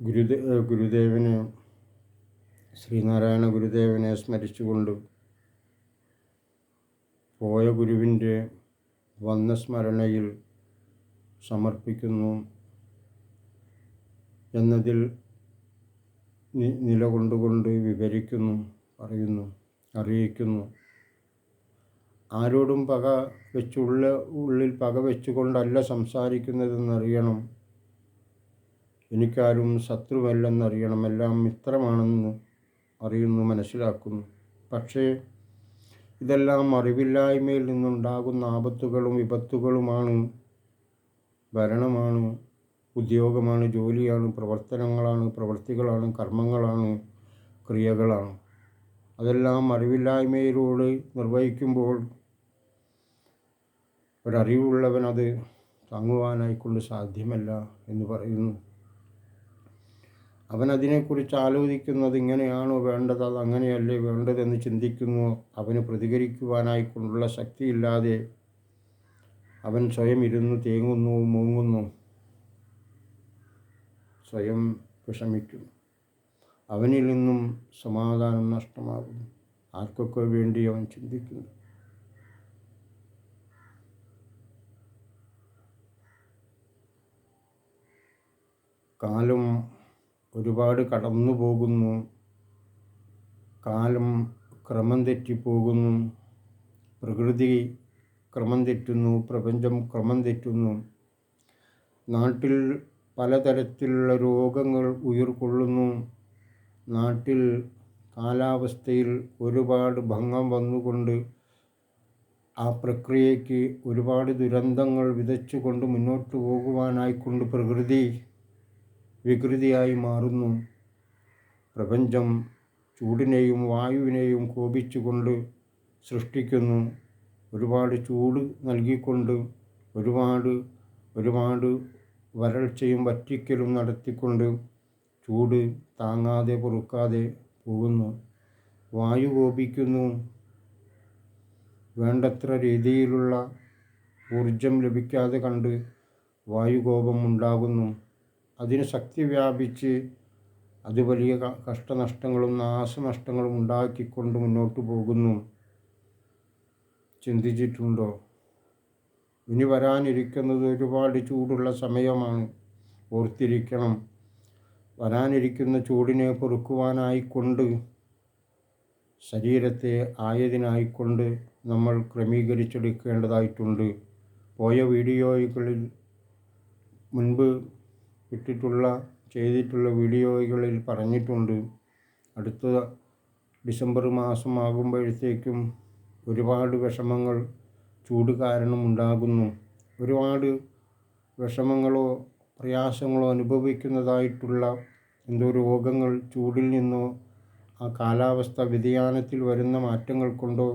ഗുരുദേ ഗുരുദേവനെ ശ്രീനാരായണ ഗുരുദേവനെ സ്മരിച്ചുകൊണ്ട് പോയ ഗുരുവിന്റെ വന്ന സ്മരണയിൽ സമർപ്പിക്കുന്നു എന്നതിൽ നിലകൊണ്ടുകൊണ്ട് വിവരിക്കുന്നു പറയുന്നു അറിയിക്കുന്നു. ആരോടും പക വെച്ചുള്ള ഉള്ളിൽ പക വെച്ചുകൊണ്ടല്ല സംസാരിക്കുന്നതെന്നറിയണം എനിക്കാരും ശത്രുവല്ലെന്നറിയണം എല്ലാം മിത്രമാണെന്ന് അറിയുന്നു മനസ്സിലാക്കുന്നു. പക്ഷേ ഇതെല്ലാം അറിവില്ലായ്മയിൽ നിന്നുണ്ടാകുന്ന ആപത്തുകളും വിപത്തുകളുമാണ്. ഭരണമാണ് ഉദ്യോഗമാണ് ജോലിയാണ് പ്രവർത്തനങ്ങളാണ് പ്രവൃത്തികളാണ് കർമ്മങ്ങളാണ് ക്രിയകളാണ്. അതെല്ലാം അറിവില്ലായ്മയിലൂടെ നിർവഹിക്കുമ്പോൾ ഒരറിവുള്ളവൻ അത് താങ്ങുവാനായിക്കൊണ്ട് സാധ്യമല്ല എന്ന് പറയുന്നു. അവൻ അതിനെക്കുറിച്ച് ആലോചിക്കുന്നത് ഇങ്ങനെയാണോ വേണ്ടത്? അത് അങ്ങനെയല്ലേ വേണ്ടതെന്ന് ചിന്തിക്കുന്നു. അവന് പ്രതികരിക്കുവാനായിക്കൊണ്ടുള്ള ശക്തിയില്ലാതെ അവൻ സ്വയം ഇരുന്ന് തേങ്ങുന്നു മൂങ്ങുന്നു. സ്വയം വിഷമിക്കുന്നു. അവനിൽ നിന്നും സമാധാനം നഷ്ടമാകുന്നു. ആർക്കൊക്കെ വേണ്ടി അവൻ ചിന്തിക്കുന്നു? കാലം ഒരുപാട് കടന്നു പോകുന്നു. കാലം ക്രമം തെറ്റിപ്പോകുന്നു പ്രകൃതി ക്രമം തെറ്റുന്നു. പ്രപഞ്ചം ക്രമം തെറ്റുന്നു. നാട്ടിൽ പലതരത്തിലുള്ള രോഗങ്ങൾ ഉയർക്കൊള്ളുന്നു. നാട്ടിൽ കാലാവസ്ഥയിൽ ഒരുപാട് ഭംഗം വന്നുകൊണ്ട് ആ പ്രക്രിയയ്ക്ക് ഒരുപാട് ദുരന്തങ്ങൾ വിതച്ചുകൊണ്ട് മുന്നോട്ട് പോകുവാനായിക്കൊണ്ട് പ്രകൃതി വികൃതിയായി മാറുന്നു. പ്രപഞ്ചം ചൂടിനെയും വായുവിനെയും കോപിച്ചുകൊണ്ട് സൃഷ്ടിക്കുന്നു. ഒരുപാട് ചൂട് നൽകിക്കൊണ്ട് ഒരുപാട് ഒരുപാട് വരൾച്ചയും വറ്റിക്കലും നടത്തിക്കൊണ്ട് ചൂട് താങ്ങാതെ പൊറുക്കാതെ പോകുന്നു. വായു കോപിക്കുന്നു. വേണ്ടത്ര രീതിയിലുള്ള ഊർജം ലഭിക്കാതെ കണ്ട് വായുകോപം ഉണ്ടാകുന്നു. അതിന് ശക്തി വ്യാപിച്ച് അത് വലിയ കഷ്ടനഷ്ടങ്ങളും നാശനഷ്ടങ്ങളും ഉണ്ടാക്കിക്കൊണ്ട് മുന്നോട്ട് പോകുന്നു. ചിന്തിച്ചിട്ടുണ്ടോ? ഇനി വരാനിരിക്കുന്നത് ഒരുപാട് ചൂടുള്ള സമയമാണ്. ഓർത്തിരിക്കണം. വരാനിരിക്കുന്ന ചൂടിനെ പൊറുക്കുവാനായിക്കൊണ്ട് ശരീരത്തെ ആയതിനായിക്കൊണ്ട് നമ്മൾ ക്രമീകരിച്ചെടുക്കേണ്ടതായിട്ടുണ്ട്. പോയ വീഡിയോകളിൽ മുൻപ് ഇട്ടിട്ടുള്ള ചെയ്തിട്ടുള്ള വീഡിയോകളിൽ പറഞ്ഞിട്ടുണ്ട്. അടുത്ത ഡിസംബർ മാസം ആകുമ്പോഴത്തേക്കും ഒരുപാട് വിഷമങ്ങൾ ചൂട് കാരണം ഉണ്ടാകുന്നു. ഒരുപാട് വിഷമങ്ങളോ പ്രയാസങ്ങളോ അനുഭവിക്കുന്നതായിട്ടുള്ള എന്തോ രോഗങ്ങൾ ചൂടിൽ നിന്നോ ആ കാലാവസ്ഥ വ്യതിയാനത്തിൽ വരുന്ന മാറ്റങ്ങൾ കൊണ്ടോ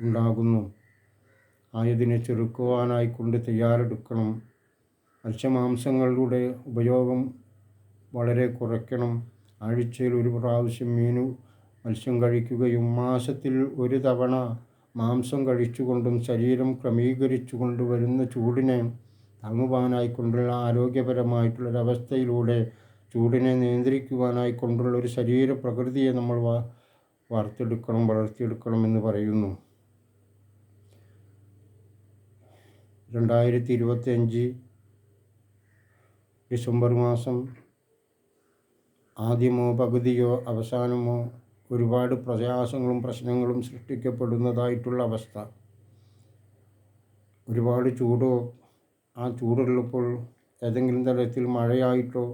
ഉണ്ടാകുന്നു. ആയതിനെ ചെറുക്കുവാനായിക്കൊണ്ട് തയ്യാറെടുക്കണം. മത്സ്യമാംസങ്ങളുടെ ഉപയോഗം വളരെ കുറയ്ക്കണം. ആഴ്ചയിൽ ഒരു പ്രാവശ്യം മീനു മത്സ്യം കഴിക്കുകയും മാസത്തിൽ ഒരു തവണ മാംസം കഴിച്ചുകൊണ്ടും ശരീരം ക്രമീകരിച്ചു വരുന്ന ചൂടിനെ താങ്ങുവാനായിക്കൊണ്ടുള്ള ആരോഗ്യപരമായിട്ടുള്ളൊരവസ്ഥയിലൂടെ ചൂടിനെ നിയന്ത്രിക്കുവാനായിക്കൊണ്ടുള്ള ഒരു ശരീര പ്രകൃതിയെ നമ്മൾ വാർത്തെടുക്കണം വളർത്തിയെടുക്കണം എന്ന് പറയുന്നു. രണ്ടായിരത്തി ഇരുപത്തി അഞ്ച് ഡിസംബർ മാസം ആദ്യമോ പകുതിയോ അവസാനമോ ഒരുപാട് പ്രയാസങ്ങളും പ്രശ്നങ്ങളും സൃഷ്ടിക്കപ്പെടുന്നതായിട്ടുള്ള അവസ്ഥ. ഒരുപാട് ചൂടോ ആ ചൂടുള്ളപ്പോൾ ഏതെങ്കിലും തരത്തിൽ മഴയായിട്ടോ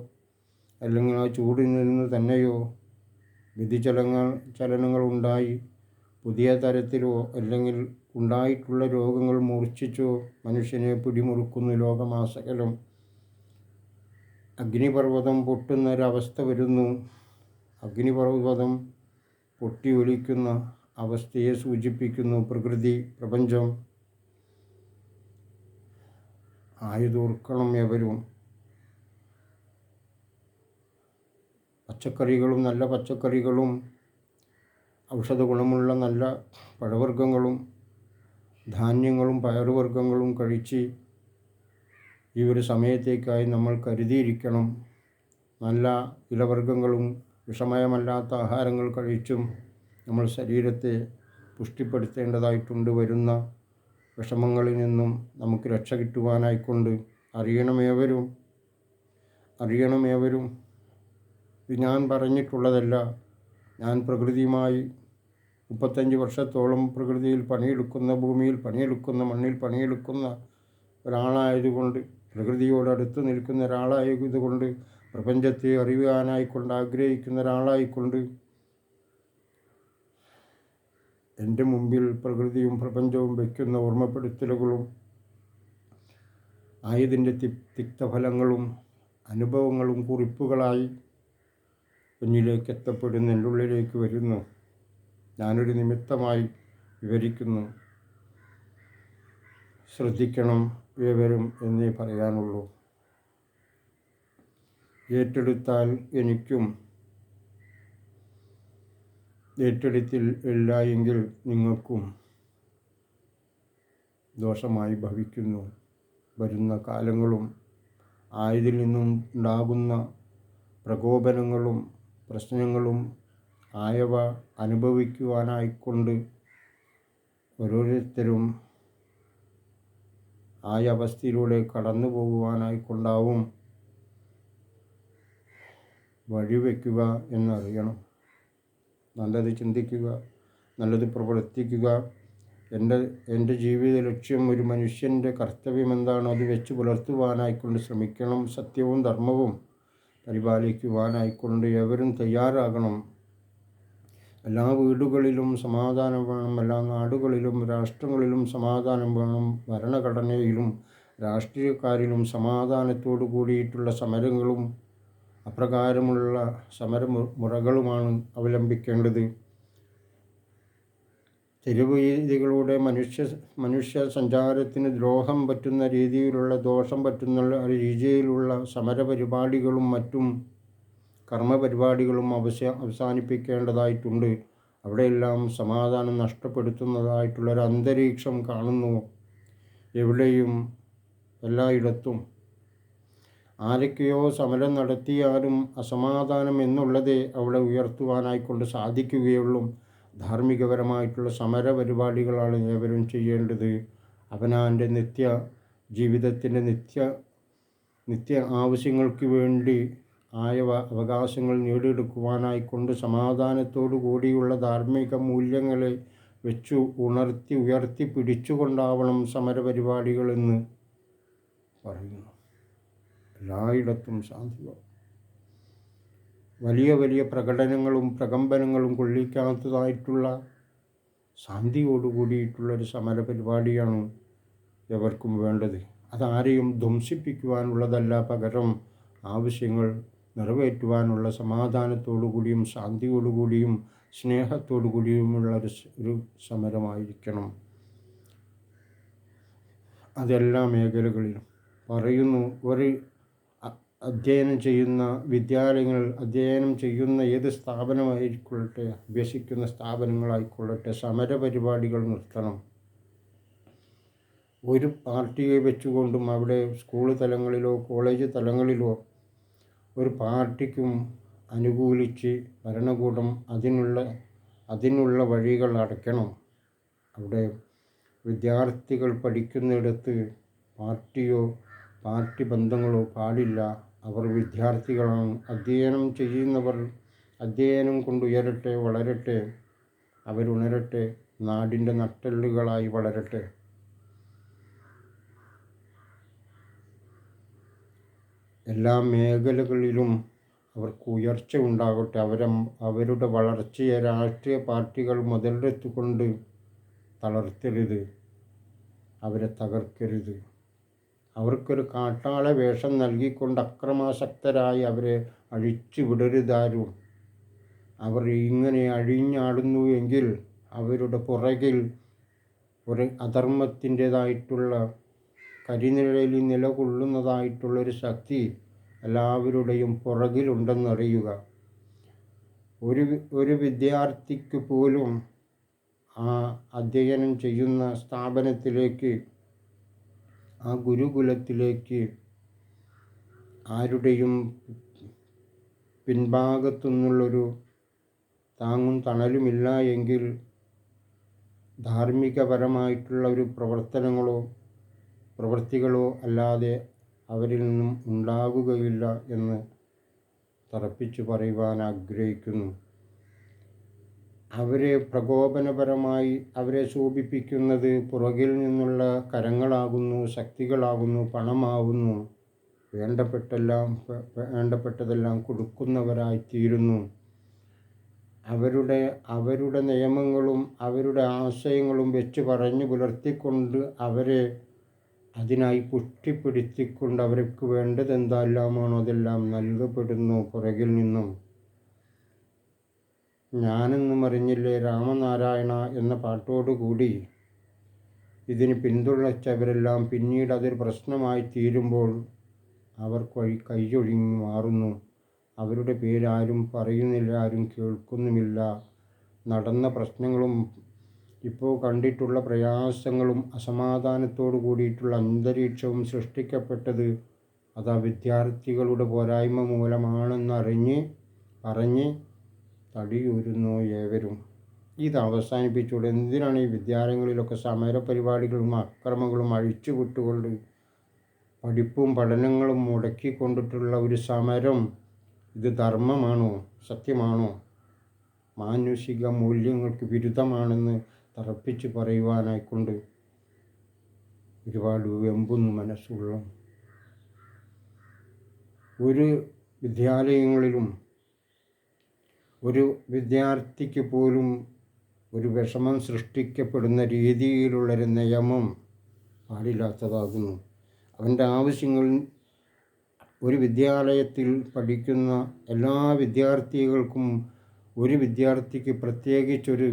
അല്ലെങ്കിൽ ആ ചൂടിൽ നിന്ന് തന്നെയോ വ്യതിചലങ്ങൾ ചലനങ്ങൾ ഉണ്ടായി പുതിയ തരത്തിലോ അല്ലെങ്കിൽ ഉണ്ടായിട്ടുള്ള രോഗങ്ങൾ മൂർച്ഛിച്ചോ മനുഷ്യനെ പിടിമുറുക്കുന്നു ലോകമാസകലം അഗ്നിപർവതം പൊട്ടുന്നൊരവസ്ഥ വരുന്നു. അഗ്നിപർവതം പൊട്ടി ഒലിക്കുന്ന അവസ്ഥയെ സൂചിപ്പിക്കുന്നു പ്രകൃതി പ്രപഞ്ചം. ആയുധോർക്കണം എവരും. പച്ചക്കറികളും നല്ല പച്ചക്കറികളും ഔഷധ ഗുണമുള്ള നല്ല പഴവർഗങ്ങളും ധാന്യങ്ങളും പയറുവർഗങ്ങളും കഴിച്ച് ഈ ഒരു സമയത്തേക്കായി നമ്മൾ കരുതിയിരിക്കണം. നല്ല ഇലവർഗങ്ങളും വിഷമയമല്ലാത്ത ആഹാരങ്ങൾ കഴിച്ചും നമ്മൾ ശരീരത്തെ പുഷ്ടിപ്പെടുത്തേണ്ടതായിട്ടുണ്ട് വരുന്ന വിഷമങ്ങളിൽ നിന്നും നമുക്ക് രക്ഷ കിട്ടുവാനായിക്കൊണ്ട് അറിയണമേവരും അറിയണമേവരും. ഇത് ഞാൻ പറഞ്ഞിട്ടുള്ളതല്ല. ഞാൻ പ്രകൃതിയുമായി മുപ്പത്തഞ്ച് വർഷത്തോളം പ്രകൃതിയിൽ പണിയെടുക്കുന്ന ഭൂമിയിൽ പണിയെടുക്കുന്ന മണ്ണിൽ പണിയെടുക്കുന്ന ഒരാളായതുകൊണ്ട് പ്രകൃതിയോട് അടുത്ത് നിൽക്കുന്ന ഒരാളായതുകൊണ്ട് പ്രപഞ്ചത്തെ അറിയുവാനായിക്കൊണ്ട് ആഗ്രഹിക്കുന്ന ഒരാളായിക്കൊണ്ട് എന്റെ മുമ്പിൽ പ്രകൃതിയും പ്രപഞ്ചവും വയ്ക്കുന്ന ഓർമ്മപ്പെടുത്തലുകളും ആയതിന്റെ തി തിക്തഫലങ്ങളും അനുഭവങ്ങളും കുറിപ്പുകളായി എന്നിലേക്ക് എത്തപ്പെടുന്ന എന്റെ ഉള്ളിലേക്ക് വരുന്നു. ഞാനൊരു നിമിത്തമായി വിവരിക്കുന്നു. ശ്രദ്ധിക്കണം. ഏവരും എന്നേ പറയാനുള്ളൂ. ഏറ്റെടുത്താൽ എനിക്കും ഏറ്റെടുത്തിൽ ഇല്ല എങ്കിൽ നിങ്ങൾക്കും ദോഷമായി ഭവിക്കുന്നു. വരുന്ന കാലങ്ങളും ആയതിൽ നിന്നും ഉണ്ടാകുന്ന പ്രകോപനങ്ങളും പ്രശ്നങ്ങളും ആയവ അനുഭവിക്കുവാനായിക്കൊണ്ട് ഓരോരുത്തരും ആയ അവസ്ഥയിലൂടെ കടന്നു പോകുവാനായിക്കൊണ്ടാവും വഴിവെക്കുക എന്നറിയണം. നല്ലത് ചിന്തിക്കുക നല്ലത് പ്രവർത്തിക്കുക. എന്റെ എന്റെ ജീവിത ലക്ഷ്യം ഒരു മനുഷ്യന്റെ കർത്തവ്യം എന്താണോ? അത് വെച്ച് പുലർത്തുവാനായിക്കൊണ്ട് ശ്രമിക്കണം. സത്യവും ധർമ്മവും പരിപാലിക്കുവാനായിക്കൊണ്ട് എവരും തയ്യാറാകണം. എല്ലാ വീടുകളിലും സമാധാനം വേണം. എല്ലാ നാടുകളിലും രാഷ്ട്രങ്ങളിലും സമാധാനം വേണം. ഭരണഘടനയിലും രാഷ്ട്രീയക്കാരിലും സമാധാനത്തോടു കൂടിയിട്ടുള്ള സമരങ്ങളും അപ്രകാരമുള്ള സമരമുറകളുമാണ് അവലംബിക്കേണ്ടത്. തെരുവീതികളുടെ മനുഷ്യ മനുഷ്യ സഞ്ചാരത്തിന് ദ്രോഹം പറ്റുന്ന രീതിയിലുള്ള ദോഷം പറ്റുന്ന രീതിയിലുള്ള സമരപരിപാടികളും മറ്റും കർമ്മപരിപാടികളും അവശ അവസാനിപ്പിക്കേണ്ടതായിട്ടുണ്ട്. അവിടെയെല്ലാം സമാധാനം നഷ്ടപ്പെടുത്തുന്നതായിട്ടുള്ളൊരു അന്തരീക്ഷം കാണുന്നു. എവിടെയും എല്ലായിടത്തും. ആരൊക്കെയോ സമരം നടത്തിയാലും അസമാധാനം എന്നുള്ളതേ അവിടെ ഉയർത്തുവാനായിക്കൊണ്ട് സാധിക്കുകയുള്ളൂ. ധാർമ്മികപരമായിട്ടുള്ള സമര പരിപാടികളാണ് ഏവരും ചെയ്യേണ്ടത്. അവനാന്റെ നിത്യ ജീവിതത്തിന്റെ നിത്യ നിത്യ ആവശ്യങ്ങൾക്ക് വേണ്ടി ആയവ അവകാശങ്ങൾ നേടിയെടുക്കുവാനായിക്കൊണ്ട് സമാധാനത്തോടു കൂടിയുള്ള ധാർമ്മിക മൂല്യങ്ങളെ വെച്ചു ഉണർത്തി ഉയർത്തി പിടിച്ചുകൊണ്ടാവണം സമരപരിപാടികളെന്ന് പറയുന്നു. എല്ലായിടത്തും ശാന്തി വലിയ വലിയ പ്രകടനങ്ങളും പ്രകമ്പനങ്ങളും കൊള്ളിക്കാത്തതായിട്ടുള്ള ശാന്തിയോടുകൂടിയിട്ടുള്ളൊരു സമരപരിപാടിയാണ് എവർക്കും വേണ്ടത്. അതാരെയും ധ്വംസിപ്പിക്കുവാനുള്ളതല്ല പകരം ആവശ്യങ്ങൾ നിറവേറ്റുവാനുള്ള സമാധാനത്തോടുകൂടിയും ശാന്തിയോടുകൂടിയും സ്നേഹത്തോടുകൂടിയുമുള്ള കൂടിയും സ്നേഹത്തോടു കൂടിയുമുള്ള ഒരു ഒരു സമരമായിരിക്കണം. അതെല്ലാ മേഖലകളിലും പറയുന്നു. ഒരു അധ്യയനം ചെയ്യുന്ന വിദ്യാലയങ്ങൾ അധ്യയനം ചെയ്യുന്ന ഏത് സ്ഥാപനമായിക്കൊള്ളട്ടെ അഭ്യസിക്കുന്ന സ്ഥാപനങ്ങളായിക്കൊള്ളട്ടെ സമരപരിപാടികൾ നിർത്തണം. ഒരു പാർട്ടിയെ വെച്ചുകൊണ്ടും അവിടെ സ്കൂൾ തലങ്ങളിലോ കോളേജ് തലങ്ങളിലോ ഒരു പാർട്ടിക്കും അനുകൂലിച്ച് ഭരണകൂടം അതിനുള്ള അതിനുള്ള വഴികൾ അടയ്ക്കണം. അവിടെ വിദ്യാർത്ഥികൾ പഠിക്കുന്നിടത്ത് പാർട്ടിയോ പാർട്ടി ബന്ധങ്ങളോ പാടില്ല. അവർ വിദ്യാർത്ഥികളാണ്. അധ്യയനം ചെയ്യുന്നവർ അധ്യയനം കൊണ്ട് ഉയരട്ടെ വളരട്ടെ. അവരുണരട്ടെ. നാടിന്റെ നട്ടെല്ലുകളായി വളരട്ടെ. എല്ലാ മേഖലകളിലും അവർക്ക് ഉയർച്ച ഉണ്ടാകട്ടെ അവരെ അവരുടെ വളർച്ചയെ രാഷ്ട്രീയ പാർട്ടികൾ മുതലെടുത്തുകൊണ്ട് തളർത്തരുത്. അവരെ തകർക്കരുത്. അവർക്കൊരു കാട്ടാള വേഷം നൽകിക്കൊണ്ട് അക്രമാസക്തരായി അവരെ അഴിച്ചു വിടരുതാരും. അവർ ഇങ്ങനെ അഴിഞ്ഞാടുന്നു എങ്കിൽ അവരുടെ പുറകിൽ ഒരു അധർമ്മത്തിന്റെതായിട്ടുള്ള കരിനിഴലിൽ നിലകൊള്ളുന്നതായിട്ടുള്ളൊരു ശക്തി എല്ലാവരുടെയും പുറകിലുണ്ടെന്നറിയുക. ഒരു ഒരു വിദ്യാർത്ഥിക്ക് പോലും ആ അധ്യയനം ചെയ്യുന്ന സ്ഥാപനത്തിലേക്ക് ആ ഗുരുകുലത്തിലേക്ക് ആരുടെയും പിൻഭാഗത്തു നിന്നുള്ളൊരു താങ്ങും തണലുമില്ല എങ്കിൽ ധാർമ്മികപരമായിട്ടുള്ള ഒരു പ്രവർത്തനങ്ങളോ പ്രവൃത്തികളോ അല്ലാതെ അവരിൽ നിന്നും ഉണ്ടാകുകയില്ല എന്ന് തറപ്പിച്ചു പറയുവാൻ ആഗ്രഹിക്കുന്നു. അവരെ പ്രകോപനപരമായി അവരെ ശോഭിപ്പിക്കുന്നത് പുറകിൽ നിന്നുള്ള കരങ്ങളാകുന്നു ശക്തികളാകുന്നു പണമാകുന്നു. വേണ്ടപ്പെട്ടെല്ലാം വേണ്ടപ്പെട്ടതെല്ലാം കൊടുക്കുന്നവരായി തീരുന്നു അവരുടെ അവരുടെ നിയമങ്ങളും അവരുടെ ആശയങ്ങളും വെച്ച് പറഞ്ഞു പുലർത്തിക്കൊണ്ട് അവരെ അതിനായി പുഷ്ടിപ്പെടുത്തിക്കൊണ്ട് അവർക്ക് വേണ്ടത് എന്തെല്ലാമാണോ അതെല്ലാം നൽകപ്പെടുന്നു പുറകിൽ നിന്നും. ഞാനെന്നും അറിഞ്ഞില്ലേ രാമനാരായണ എന്ന പാട്ടോടുകൂടി ഇതിന് പിന്തുണച്ചവരെല്ലാം പിന്നീട് അതൊരു പ്രശ്നമായി തീരുമ്പോൾ അവർ കൈ കൈയൊഴിഞ്ഞു മാറുന്നു. അവരുടെ പേരാരും പറയുന്നില്ല ആരും കേൾക്കുന്നുമില്ല. നടന്ന പ്രശ്നങ്ങളും ഇപ്പോൾ കണ്ടിട്ടുള്ള പ്രയാസങ്ങളും അസമാധാനത്തോടു കൂടിയിട്ടുള്ള അന്തരീക്ഷവും സൃഷ്ടിക്കപ്പെട്ടത് അത് ആ വിദ്യാർത്ഥികളുടെ പോരായ്മ മൂലമാണെന്നറിഞ്ഞ് പറഞ്ഞ് തടിയൂരുന്നു ഏവരും. ഇത് അവസാനിപ്പിച്ചുകൊണ്ട് എന്തിനാണ് ഈ വിദ്യാലയങ്ങളിലൊക്കെ സമര പരിപാടികളും അക്രമങ്ങളും അഴിച്ചുവിട്ടുകൊണ്ട് പഠിപ്പും പഠനങ്ങളും മുടക്കിക്കൊണ്ടിട്ടുള്ള ഒരു സമരം? ഇത് ധർമ്മമാണോ? സത്യമാണോ? മാനുഷിക മൂല്യങ്ങൾക്ക് വിരുദ്ധമാണെന്ന് തറപ്പിച്ച് പറയുവാനായിക്കൊണ്ട് ഒരുപാട് വെമ്പുന്നു മനസ്സുള്ള ഒരു വിദ്യാലയങ്ങളിലും ഒരു വിദ്യാർത്ഥിക്ക് പോലും ഒരു വിഷമം സൃഷ്ടിക്കപ്പെടുന്ന രീതിയിലുള്ളൊരു നിയമം പാടില്ലാത്തതാകുന്നു. അവന്റെ ആവശ്യങ്ങൾ ഒരു വിദ്യാലയത്തിൽ പഠിക്കുന്ന എല്ലാ വിദ്യാർത്ഥികൾക്കും ഒരു വിദ്യാർത്ഥിക്ക് പ്രത്യേകിച്ചൊരു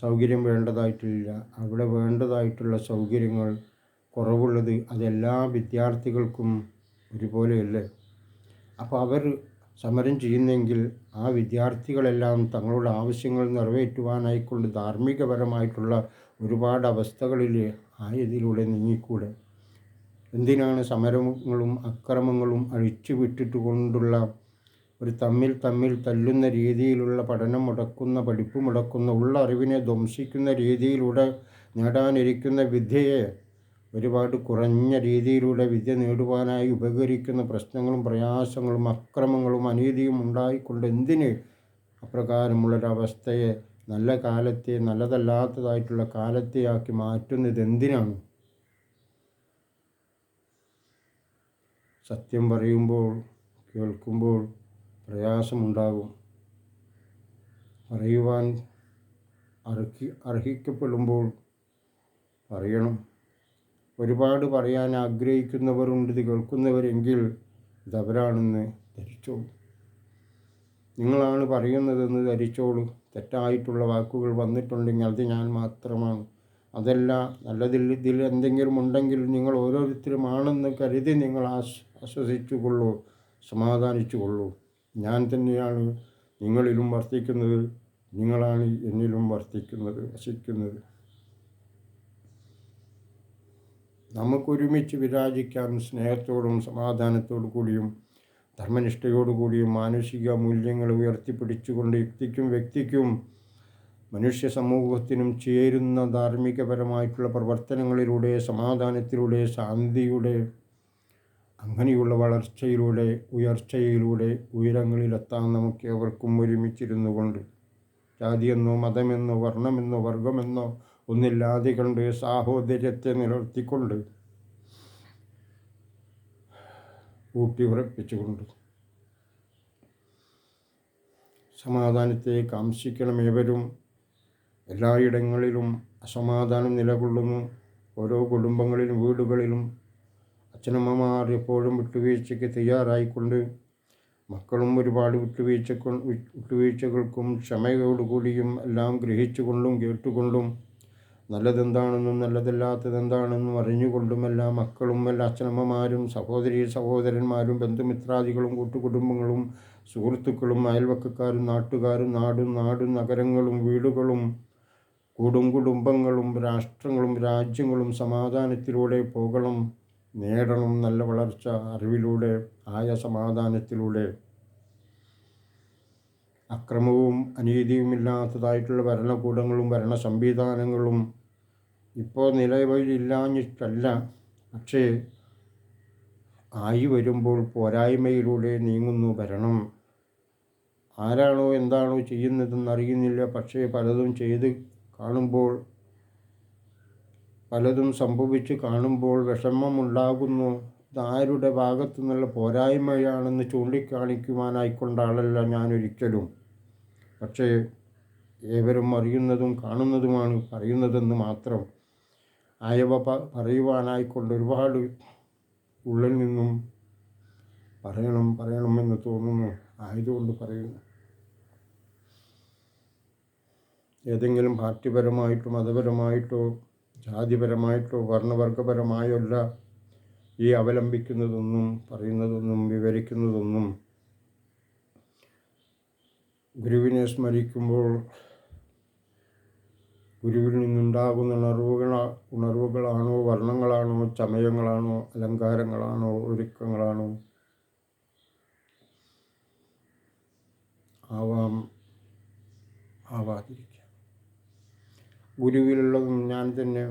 സൗകര്യം വേണ്ടതായിട്ടില്ല. അവിടെ വേണ്ടതായിട്ടുള്ള സൗകര്യങ്ങൾ കുറവുള്ളത് അതെല്ലാ വിദ്യാർത്ഥികൾക്കും ഒരുപോലെയല്ലേ? അപ്പോൾ അവർ സമരം ചെയ്യുന്നെങ്കിൽ ആ വിദ്യാർത്ഥികളെല്ലാം തങ്ങളുടെ ആവശ്യങ്ങൾ നിറവേറ്റുവാനായിക്കൊണ്ട് ധാർമ്മികപരമായിട്ടുള്ള ഒരുപാട് അവസ്ഥകളിൽ ആയതിലൂടെ നീങ്ങിക്കൂടെ? എന്തിനാണ് സമരങ്ങളും അക്രമങ്ങളും അഴിച്ചു വിട്ടിട്ട് കൊണ്ടുള്ള ഒരു തമ്മിൽ തമ്മിൽ തല്ലുന്ന രീതിയിലുള്ള പഠനം മുടക്കുന്ന പഠിപ്പ് മുടക്കുന്ന ഉള്ള അറിവിനെ ധ്വംസിക്കുന്ന രീതിയിലൂടെ നേടാനിരിക്കുന്ന വിദ്യയെ ഒരുപാട് കുറഞ്ഞ രീതിയിലൂടെ വിദ്യ നേടുവാനായി ഉപകരിക്കുന്ന പ്രശ്നങ്ങളും പ്രയാസങ്ങളും അക്രമങ്ങളും അനീതിയും ഉണ്ടായിക്കൊണ്ട് എന്തിന് അപ്രകാരമുള്ളൊരവസ്ഥയെ നല്ല കാലത്തെ നല്ലതല്ലാത്തതായിട്ടുള്ള കാലത്തെയാക്കി മാറ്റുന്നത് എന്തിനാണ്? സത്യം പറയുമ്പോൾ കേൾക്കുമ്പോൾ പ്രയാസമുണ്ടാകും. പറയുവാൻ അർഹി അർഹിക്കപ്പെടുമ്പോൾ പറയണം. ഒരുപാട് പറയാൻ ആഗ്രഹിക്കുന്നവരുണ്ട്. ഇത് കേൾക്കുന്നവരെങ്കിൽ ഇതവരാണെന്ന് ധരിച്ചോളൂ. നിങ്ങളാണ് പറയുന്നതെന്ന് ധരിച്ചോളൂ. തെറ്റായിട്ടുള്ള വാക്കുകൾ വന്നിട്ടുണ്ടെങ്കിൽ അത് ഞാൻ മാത്രമാണ്. അതല്ല നല്ലതിൽ ഇതിൽ എന്തെങ്കിലും ഉണ്ടെങ്കിൽ നിങ്ങൾ ഓരോരുത്തരുമാണെന്ന് കരുതി നിങ്ങൾ ആശ്വസിച്ചു കൊള്ളൂ സമാധാനിച്ചു സമാധാനിച്ചുകൊള്ളൂ. ഞാൻ തന്നെയാണ് നിങ്ങളിലും വർത്തിക്കുന്നത്. നിങ്ങളാണ് എന്നിലും വർത്തിക്കുന്നത് വസിക്കുന്നത്. നമുക്കൊരുമിച്ച് വിരാജിക്കാൻ സ്നേഹത്തോടും സമാധാനത്തോടു കൂടിയും ധർമ്മനിഷ്ഠയോടു കൂടിയും മാനുഷിക മൂല്യങ്ങൾ ഉയർത്തിപ്പിടിച്ചുകൊണ്ട് യുക്തിക്കും വ്യക്തിക്കും മനുഷ്യ സമൂഹത്തിനും ചേരുന്ന ധാർമ്മികപരമായിട്ടുള്ള പ്രവർത്തനങ്ങളിലൂടെ സമാധാനത്തിലൂടെ ശാന്തിയുടെ അങ്ങനെയുള്ള വളർച്ചയിലൂടെ ഉയർച്ചയിലൂടെ ഉയരങ്ങളിലെത്താൻ നമുക്ക് എവർക്കും ഒരുമിച്ചിരുന്നു കൊണ്ട് ജാതിയെന്നോ മതമെന്നോ വർണമെന്നോ വർഗമെന്നോ ഒന്നില്ലാതെ കണ്ട് സാഹോദര്യത്തെ നിലർത്തിക്കൊണ്ട് ഊട്ടി ഉറപ്പിച്ചുകൊണ്ട് സമാധാനത്തെ കാംക്ഷിക്കണം ഏവരും. എല്ലായിടങ്ങളിലും അസമാധാനം നിലകൊള്ളുന്നു. ഓരോ കുടുംബങ്ങളിലും വീടുകളിലും അച്ഛനമ്മമാർ എപ്പോഴും വിട്ടുവീഴ്ചയ്ക്ക് തയ്യാറായിക്കൊണ്ട് മക്കളും ഒരുപാട് വിട്ടുവീഴ്ച വിട്ടുവീഴ്ചകൾക്കും ക്ഷമയോടുകൂടിയും എല്ലാം ഗ്രഹിച്ചുകൊണ്ടും കേട്ടുകൊണ്ടും നല്ലതെന്താണെന്നും നല്ലതല്ലാത്തതെന്താണെന്നും അറിഞ്ഞുകൊണ്ടും എല്ലാ മക്കളും എല്ലാ അച്ഛനമ്മമാരും സഹോദരി സഹോദരന്മാരും ബന്ധുമിത്രാദികളും കൂട്ടുകുടുംബങ്ങളും സുഹൃത്തുക്കളും അയൽവക്കക്കാരും നാട്ടുകാരും നാടും നാടും നഗരങ്ങളും വീടുകളും കൂടും കുടുംബങ്ങളും രാഷ്ട്രങ്ങളും രാജ്യങ്ങളും സമാധാനത്തിലൂടെ പോകണം. നേടണം നല്ല വളർച്ച അറിവിലൂടെ ആയ സമാധാനത്തിലൂടെ അക്രമവും അനീതിയുമില്ലാത്തതായിട്ടുള്ള ഭരണകൂടങ്ങളും ഭരണ സംവിധാനങ്ങളും ഇപ്പോൾ നിലവിലില്ലാഞ്ഞിട്ടല്ല. പക്ഷേ ആയി വരുമ്പോൾ പോരായ്മയിലൂടെ നീങ്ങുന്നു ഭരണം. ആരാണോ എന്താണോ ചെയ്യുന്നതെന്ന് അറിയുന്നില്ല പക്ഷേ പലതും ചെയ്ത് കാണുമ്പോൾ പലതും സംഭവിച്ചു കാണുമ്പോൾ വിഷമമുണ്ടാകുന്നു. ഇതാരുടെ ഭാഗത്തു നിന്നുള്ള പോരായ്മയാണെന്ന് ചൂണ്ടിക്കാണിക്കുവാനായിക്കൊണ്ടാളല്ല ഞാനൊരിക്കലും. പക്ഷേ ഏവരും അറിയുന്നതും കാണുന്നതുമാണ് പറയുന്നതെന്ന് മാത്രം ആയവ പറയുവാനായിക്കൊണ്ട് ഒരുപാട് ഉള്ളിൽ നിന്നും പറയണം പറയണമെന്ന് തോന്നുന്നു. ആയതുകൊണ്ട് പറയുന്നു. ഏതെങ്കിലും പാർട്ടിപരമായിട്ടോ മതപരമായിട്ടോ ജാതിപരമായിട്ടോ വർണവർഗപരമായോ അല്ല ഈ അവലംബിക്കുന്നതൊന്നും പറയുന്നതൊന്നും വിവരിക്കുന്നതൊന്നും ഗുരുവിനെ സ്മരിക്കുമ്പോൾ ഗുരുവിൽ നിന്നുണ്ടാകുന്ന ഉണർവുകൾ ഉണർവുകളാണോ വർണങ്ങളാണോ ചമയങ്ങളാണോ അലങ്കാരങ്ങളാണോ ഒരുക്കങ്ങളാണോ? ആവാം ആവാതിരിക്കാം. ഗുരുവിലുള്ളതും ഞാൻ തന്നെ.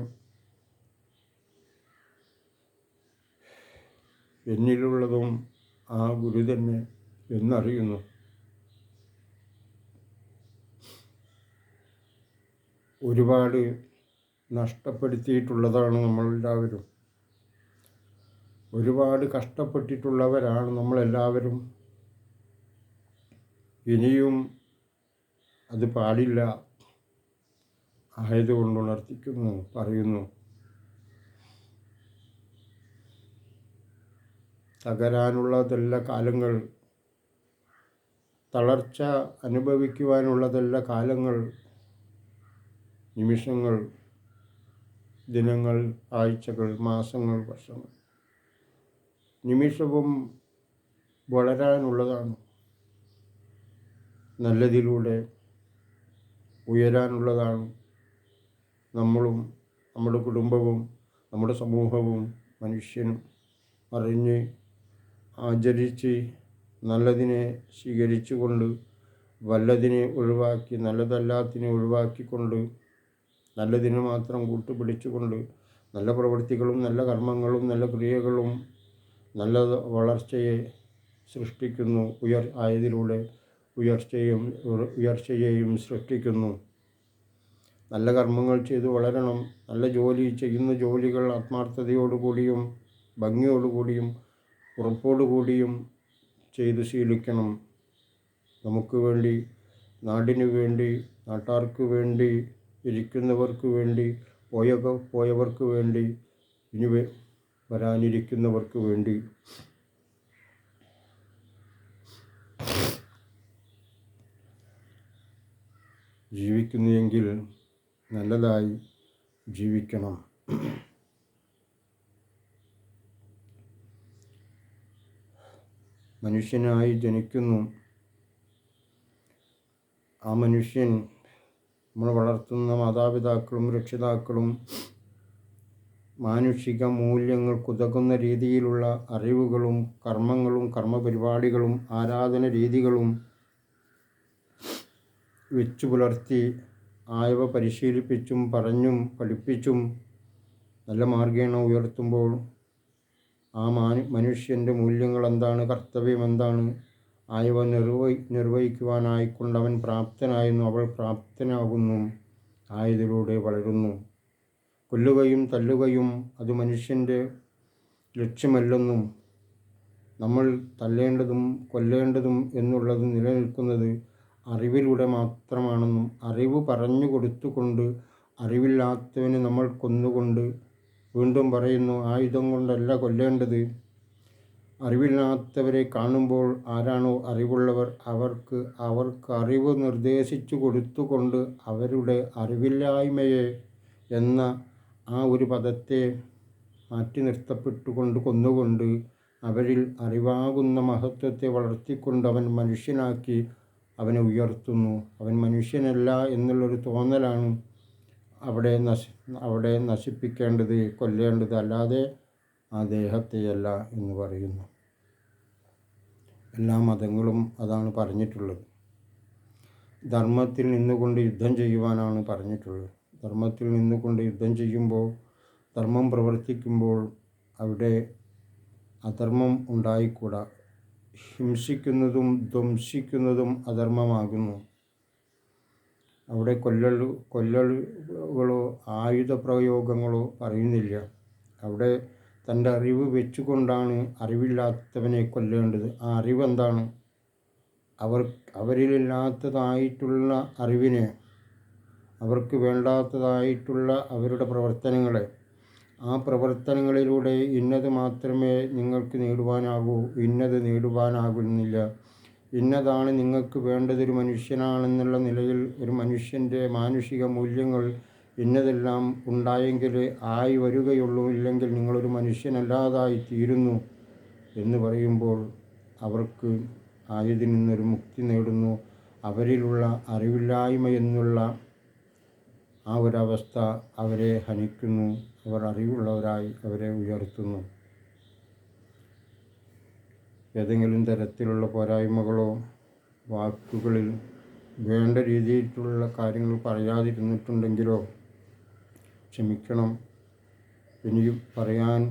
എന്നിലുള്ളതും ആ ഗുരു തന്നെ എന്നറിയുന്നു. ഒരുപാട് നഷ്ടപ്പെടുത്തിയിട്ടുള്ളതാണ് നമ്മളെല്ലാവരും. ഒരുപാട് കഷ്ടപ്പെട്ടിട്ടുള്ളവരാണ് നമ്മളെല്ലാവരും. ഇനിയും അത് പാടില്ല. ആയതുകൊണ്ട് ഉണർത്തിക്കുന്നു പറയുന്നു. തകരാനുള്ളതല്ല കാലങ്ങൾ. തളർച്ച അനുഭവിക്കുവാനുള്ളതല്ല കാലങ്ങൾ. നിമിഷങ്ങൾ ദിനങ്ങൾ ആഴ്ചകൾ മാസങ്ങൾ വർഷങ്ങൾ. നിമിഷവും വളരാനുള്ളതാണ്. നല്ലതിലൂടെ ഉയരാനുള്ളതാണ്. നമ്മളും നമ്മുടെ കുടുംബവും നമ്മുടെ സമൂഹവും മനുഷ്യനും അറിഞ്ഞ് ആചരിച്ച് നല്ലതിനെ സ്വീകരിച്ചുകൊണ്ട് വല്ലതിനെ ഒഴിവാക്കി നല്ലതല്ലാത്തിനെ ഒഴിവാക്കിക്കൊണ്ട് നല്ലതിന് മാത്രം കൂട്ടുപിടിച്ചുകൊണ്ട് നല്ല പ്രവൃത്തികളും നല്ല കർമ്മങ്ങളും നല്ല ക്രിയകളും നല്ല വളർച്ചയെ സൃഷ്ടിക്കുന്നു ഉയർ ആയതിലൂടെ ഉയർച്ചയും ഉയർച്ചയെയും സൃഷ്ടിക്കുന്നു. നല്ല കർമ്മങ്ങൾ ചെയ്ത് വളരണം. നല്ല ജോലി ചെയ്യുന്ന ജോലികൾ ആത്മാർത്ഥതയോടുകൂടിയും ഭംഗിയോടുകൂടിയും ഉറപ്പോടുകൂടിയും ചെയ്ത് ശീലിക്കണം. നമുക്ക് വേണ്ടി നാടിനു വേണ്ടി നാട്ടാർക്ക് വേണ്ടി ഇരിക്കുന്നവർക്ക് വേണ്ടി പോയ പോയവർക്ക് വേണ്ടി ഇനി വരാനിരിക്കുന്നവർക്ക് വേണ്ടി. ജീവിക്കുന്നുവെങ്കിൽ നല്ലതായി ജീവിക്കണം. മനുഷ്യനായി ജനിക്കുന്നു. ആ മനുഷ്യൻ നമ്മൾ വളർത്തുന്ന മാതാപിതാക്കളും രക്ഷിതാക്കളും മാനുഷിക മൂല്യങ്ങൾക്കുതകുന്ന രീതിയിലുള്ള അറിവുകളും കർമ്മങ്ങളും കർമ്മപരിപാടികളും ആരാധന രീതികളും വെച്ചു പുലർത്തി ആയവ പരിശീലിപ്പിച്ചും പറഞ്ഞും പഠിപ്പിച്ചും നല്ല മാർഗേണ ഉയർത്തുമ്പോൾ ആ മാനു മനുഷ്യന്റെ മൂല്യങ്ങൾ എന്താണ് കർത്തവ്യം എന്താണ് ആയവ നിർവഹി നിർവഹിക്കുവാനായിക്കൊണ്ട് അവൻ പ്രാപ്തനായിരുന്നു അവൾ പ്രാപ്തനാകുന്നു ആയതിലൂടെ വളരുന്നു. കൊല്ലുകയും തല്ലുകയും അത് മനുഷ്യന്റെ ലക്ഷ്യമല്ലെന്നും നമ്മൾ തല്ലേണ്ടതും കൊല്ലേണ്ടതും എന്നുള്ളത് നിലനിൽക്കുന്നത് അറിവിലൂടെ മാത്രമാണെന്നും അറിവ് പറഞ്ഞു കൊടുത്തുകൊണ്ട് അറിവില്ലാത്തവനെ നമ്മൾ കൊന്നുകൊണ്ട് വീണ്ടും പറയുന്നു ആയുധം കൊണ്ടല്ല കൊല്ലേണ്ടത്. അറിവില്ലാത്തവരെ കാണുമ്പോൾ ആരാണോ അറിവുള്ളവർ അവർക്ക് അവർക്ക് അറിവ് നിർദ്ദേശിച്ചു കൊടുത്തുകൊണ്ട് അവരുടെ അറിവില്ലായ്മയെ എന്ന ആ ഒരു പദത്തെ മാറ്റി നിർത്തപ്പെട്ടുകൊണ്ട് കൊന്നുകൊണ്ട് അവരിൽ അറിവാകുന്ന മഹത്വത്തെ വളർത്തിക്കൊണ്ട് അവൻ മനുഷ്യനാക്കി അവനെ ഉയർത്തുന്നു. അവൻ മനുഷ്യനല്ല എന്നുള്ളൊരു തോന്നലാണ് അവിടെ നശി അവിടെ നശിപ്പിക്കേണ്ടത് കൊല്ലേണ്ടത് അല്ലാതെ ആ ദേഹത്തെയല്ല എന്ന് പറയുന്നു. എല്ലാ മതങ്ങളും അതാണ് പറഞ്ഞിട്ടുള്ളത്. ധർമ്മത്തിൽ നിന്നുകൊണ്ട് യുദ്ധം ചെയ്യുവാനാണ് പറഞ്ഞിട്ടുള്ളത്. ധർമ്മത്തിൽ നിന്നുകൊണ്ട് യുദ്ധം ചെയ്യുമ്പോൾ ധർമ്മം പ്രവർത്തിക്കുമ്പോൾ അവിടെ അധർമ്മം ഉണ്ടായിക്കൂടാ. ഹിംസിക്കുന്നതും ധ്വംസിക്കുന്നതും അധർമ്മമാകുന്നു. അവിടെ കൊല്ലൽ കൊല്ലലുകളോ ആയുധപ്രയോഗങ്ങളോ പറയുന്നില്ല. അവിടെ തന്റെ അറിവ് വെച്ചുകൊണ്ടാണ് അറിവില്ലാത്തവനെ കൊല്ലേണ്ടത്. ആ അറിവെന്താണ്? അവർ അവരിലില്ലാത്തതായിട്ടുള്ള അറിവിനെ അവർക്ക് വേണ്ടാത്തതായിട്ടുള്ള അവരുടെ പ്രവർത്തനങ്ങളെ ആ പ്രവർത്തനങ്ങളിലൂടെ ഇന്നത് മാത്രമേ നിങ്ങൾക്ക് നേടുവാനാകൂ. ഇന്നത് നേടുവാനാകുന്നില്ല. ഇന്നതാണ് നിങ്ങൾക്ക് വേണ്ടതൊരു മനുഷ്യനാണെന്നുള്ള നിലയിൽ ഒരു മനുഷ്യന്റെ മാനുഷിക മൂല്യങ്ങൾ ഇന്നതെല്ലാം ഉണ്ടായെങ്കിൽ ആയി വരികയുള്ളൂ. ഇല്ലെങ്കിൽ നിങ്ങളൊരു മനുഷ്യനല്ലാതായി തീരുന്നു എന്ന് പറയുമ്പോൾ അവർക്ക് ആയതിൽ നിന്നൊരു മുക്തി നേടുന്നു. അവരിലുള്ള അറിവില്ലായ്മ എന്നുള്ള ആ ഒരവസ്ഥ അവരെ ഹനിക്കുന്നു. അവർ അറിവുള്ളവരായി അവരെ ഉയർത്തുന്നു. ഏതെങ്കിലും തരത്തിലുള്ള പോരായ്മകളോ വാക്കുകളിൽ വേണ്ട രീതിയിലുള്ള കാര്യങ്ങൾ പറയാതിരുന്നിട്ടുണ്ടെങ്കിലോ ക്ഷമിക്കണം. ഇനിയും പറയാൻ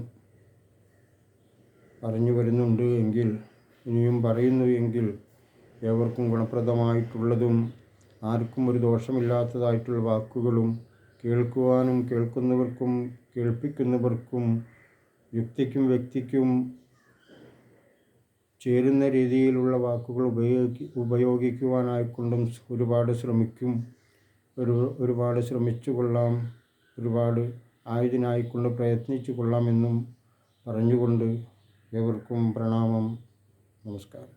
പറഞ്ഞു വരുന്നുണ്ട് എങ്കിൽ ഇനിയും പറയുന്നു എങ്കിൽ ഏവർക്കും ഗുണപ്രദമായിട്ടുള്ളതും ആർക്കും ഒരു ദോഷമില്ലാത്തതായിട്ടുള്ള വാക്കുകളും കേൾക്കുവാനും കേൾക്കുന്നവർക്കും കേൾപ്പിക്കുന്നവർക്കും യുക്തിക്കും വ്യക്തിക്കും ചേരുന്ന രീതിയിലുള്ള വാക്കുകൾ ഉപയോഗി ഉപയോഗിക്കുവാനായിക്കൊണ്ടും ഒരുപാട് ശ്രമിക്കും. ഒരു ഒരുപാട് ശ്രമിച്ചു കൊള്ളാം ഒരുപാട് ആയതിനായിക്കൊണ്ട് പ്രയത്നിച്ചു കൊള്ളാമെന്നും പറഞ്ഞുകൊണ്ട് ഏവർക്കും പ്രണാമം. നമസ്കാരം.